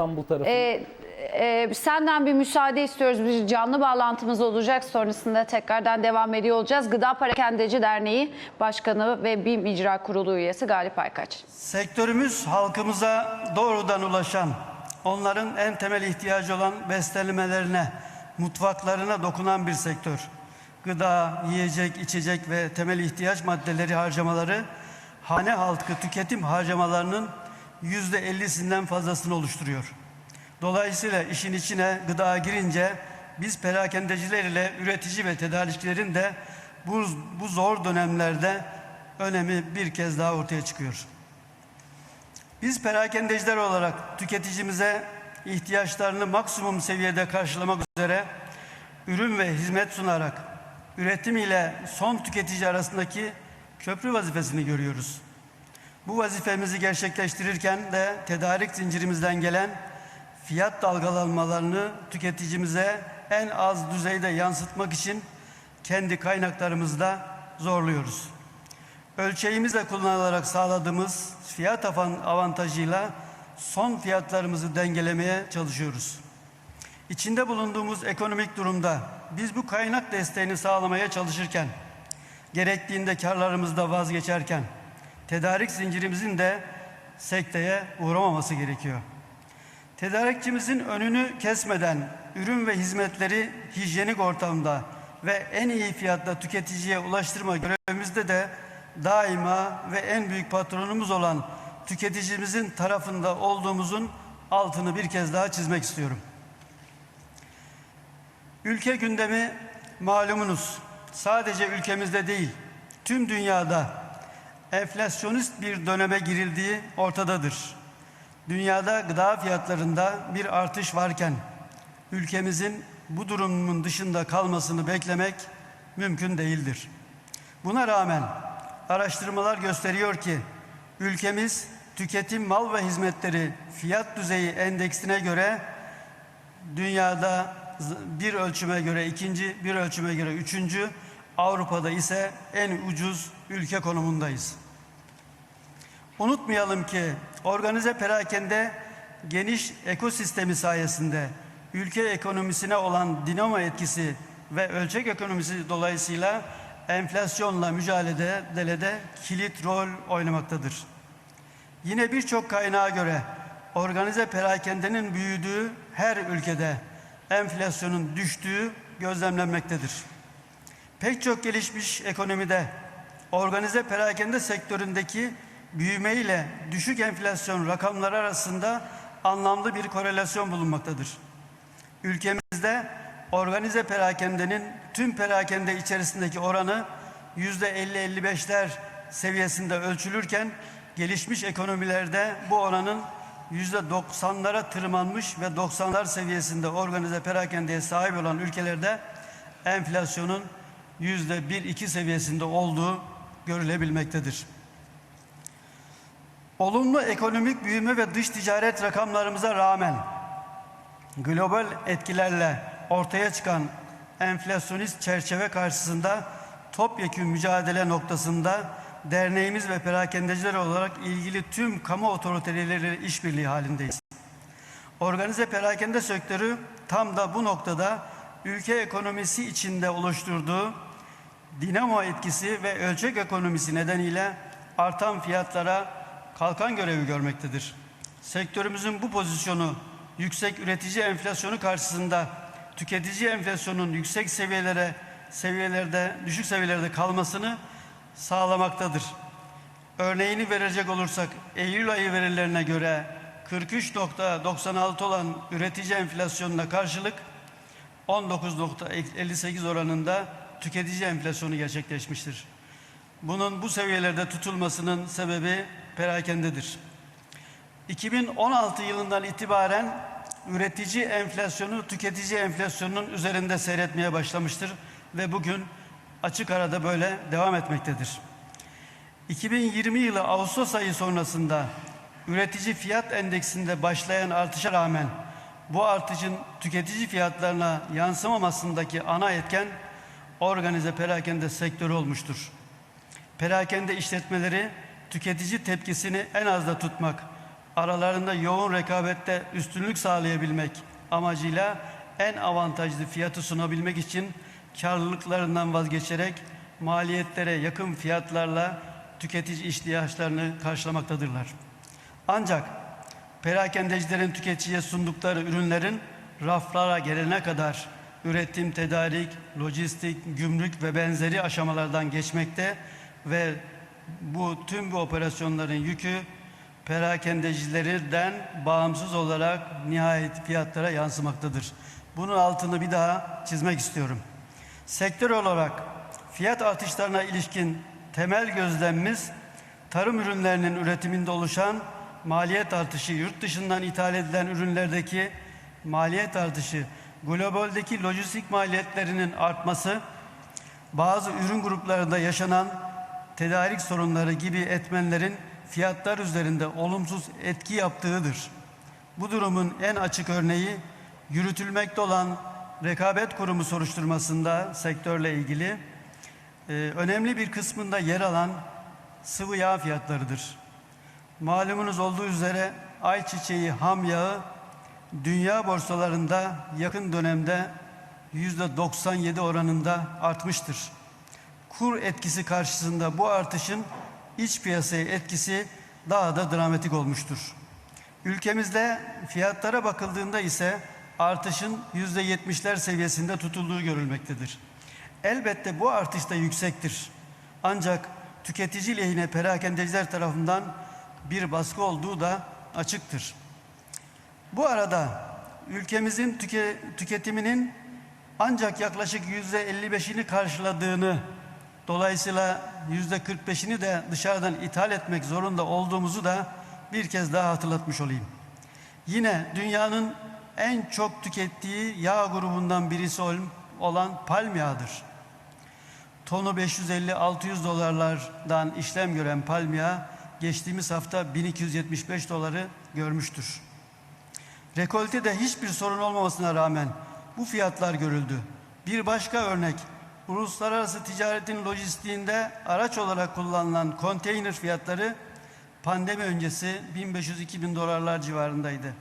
İstanbul tarafı. Ee, e, senden bir müsaade istiyoruz. Bir canlı bağlantımız olacak. Sonrasında tekrardan devam ediyor olacağız. Gıda Parakendeci Derneği Başkanı ve BİM İcra Kurulu üyesi Galip Aykaç. Sektörümüz halkımıza doğrudan ulaşan, onların en temel ihtiyacı olan beslenmelerine, mutfaklarına dokunan bir sektör. Gıda, yiyecek, içecek ve temel ihtiyaç maddeleri harcamaları hane halkı tüketim harcamalarının yüzde ellisinden fazlasını oluşturuyor. Dolayısıyla işin içine gıda girince biz perakendeciler ile üretici ve tedarikçilerin de bu, bu zor dönemlerde önemi bir kez daha ortaya çıkıyor. Biz perakendeciler olarak tüketicimize ihtiyaçlarını maksimum seviyede karşılamak üzere ürün ve hizmet sunarak üretim ile son tüketici arasındaki köprü vazifesini görüyoruz. Bu vazifemizi gerçekleştirirken de tedarik zincirimizden gelen fiyat dalgalanmalarını tüketicimize en az düzeyde yansıtmak için kendi kaynaklarımızda zorluyoruz. Ölçeğimizle kullanılarak sağladığımız fiyat avan- avantajıyla son fiyatlarımızı dengelemeye çalışıyoruz. İçinde bulunduğumuz ekonomik durumda biz bu kaynak desteğini sağlamaya çalışırken, gerektiğinde karlarımızda vazgeçerken, tedarik zincirimizin de sekteye uğramaması gerekiyor. Tedarikçimizin önünü kesmeden ürün ve hizmetleri hijyenik ortamda ve en iyi fiyatla tüketiciye ulaştırma görevimizde de daima ve en büyük patronumuz olan tüketicimizin tarafında olduğumuzun altını bir kez daha çizmek istiyorum. Ülke gündemi malumunuz sadece ülkemizde değil tüm dünyada enflasyonist bir döneme girildiği ortadadır. Dünyada gıda fiyatlarında bir artış varken ülkemizin bu durumun dışında kalmasını beklemek mümkün değildir. Buna rağmen araştırmalar gösteriyor ki ülkemiz tüketim mal ve hizmetleri fiyat düzeyi endeksine göre dünyada bir ölçüme göre ikinci, bir ölçüme göre üçüncü, Avrupa'da ise en ucuz ülke konumundayız. Unutmayalım ki organize perakende geniş ekosistemi sayesinde ülke ekonomisine olan dinamo etkisi ve ölçek ekonomisi dolayısıyla enflasyonla mücadelede kilit rol oynamaktadır. Yine birçok kaynağa göre organize perakendenin büyüdüğü her ülkede enflasyonun düştüğü gözlemlenmektedir. Pek çok gelişmiş ekonomide organize perakende sektöründeki büyüme ile düşük enflasyon rakamları arasında anlamlı bir korelasyon bulunmaktadır. Ülkemizde organize perakendenin tüm perakende içerisindeki oranı yüzde 50-55'ler seviyesinde ölçülürken gelişmiş ekonomilerde bu oranın yüzde 90'lara tırmanmış ve 90'lar seviyesinde organize perakendeye sahip olan ülkelerde enflasyonun yüzde 1-2 seviyesinde olduğu görülebilmektedir. Olumlu ekonomik büyüme ve dış ticaret rakamlarımıza rağmen global etkilerle ortaya çıkan enflasyonist çerçeve karşısında topyekün mücadele noktasında derneğimiz ve perakendeciler olarak ilgili tüm kamu otoriteleriyle işbirliği halindeyiz. Organize perakende sektörü tam da bu noktada ülke ekonomisi içinde oluşturduğu dinamo etkisi ve ölçek ekonomisi nedeniyle artan fiyatlara kalkan görevi görmektedir. Sektörümüzün bu pozisyonu yüksek üretici enflasyonu karşısında tüketici enflasyonun yüksek seviyelere seviyelerde düşük seviyelerde kalmasını sağlamaktadır. Örneğini verecek olursak Eylül ayı verilerine göre 43.96 olan üretici enflasyonuna karşılık 19.58 oranında tüketici enflasyonu gerçekleşmiştir. Bunun bu seviyelerde tutulmasının sebebi perakendedir. 2016 yılından itibaren üretici enflasyonu tüketici enflasyonunun üzerinde seyretmeye başlamıştır ve bugün açık arada böyle devam etmektedir. 2020 yılı Ağustos ayı sonrasında üretici fiyat endeksinde başlayan artışa rağmen bu artışın tüketici fiyatlarına yansımamasındaki ana etken organize perakende sektörü olmuştur. Perakende işletmeleri tüketici tepkisini en azda tutmak, aralarında yoğun rekabette üstünlük sağlayabilmek amacıyla en avantajlı fiyatı sunabilmek için karlılıklarından vazgeçerek maliyetlere yakın fiyatlarla tüketici ihtiyaçlarını karşılamaktadırlar. Ancak perakendecilerin tüketiciye sundukları ürünlerin raflara gelene kadar üretim, tedarik, lojistik, gümrük ve benzeri aşamalardan geçmekte ve bu tüm bu operasyonların yükü perakendecilerden bağımsız olarak nihayet fiyatlara yansımaktadır. Bunun altını bir daha çizmek istiyorum. Sektör olarak fiyat artışlarına ilişkin temel gözlemimiz tarım ürünlerinin üretiminde oluşan maliyet artışı, yurt dışından ithal edilen ürünlerdeki maliyet artışı, globaldeki lojistik maliyetlerinin artması, bazı ürün gruplarında yaşanan tedarik sorunları gibi etmenlerin fiyatlar üzerinde olumsuz etki yaptığıdır. Bu durumun en açık örneği yürütülmekte olan rekabet kurumu soruşturmasında sektörle ilgili e, önemli bir kısmında yer alan sıvı yağ fiyatlarıdır. Malumunuz olduğu üzere ayçiçeği ham yağı dünya borsalarında yakın dönemde yüzde 97 oranında artmıştır. Kur etkisi karşısında bu artışın iç piyasaya etkisi daha da dramatik olmuştur. Ülkemizde fiyatlara bakıldığında ise artışın yüzde yetmişler seviyesinde tutulduğu görülmektedir. Elbette bu artış da yüksektir. Ancak tüketici lehine perakendeciler tarafından bir baskı olduğu da açıktır. Bu arada ülkemizin tüke- tüketiminin ancak yaklaşık yüzde 55'ini karşıladığını, dolayısıyla yüzde 45'ini de dışarıdan ithal etmek zorunda olduğumuzu da bir kez daha hatırlatmış olayım. Yine dünyanın en çok tükettiği yağ grubundan birisi ol- olan palm yağıdır. Tonu 550-600 dolarlardan işlem gören palm yağı geçtiğimiz hafta 1275 doları görmüştür. Rekoltede hiçbir sorun olmamasına rağmen bu fiyatlar görüldü. Bir başka örnek, uluslararası ticaretin lojistiğinde araç olarak kullanılan konteyner fiyatları pandemi öncesi 1500-2000 dolarlar civarındaydı.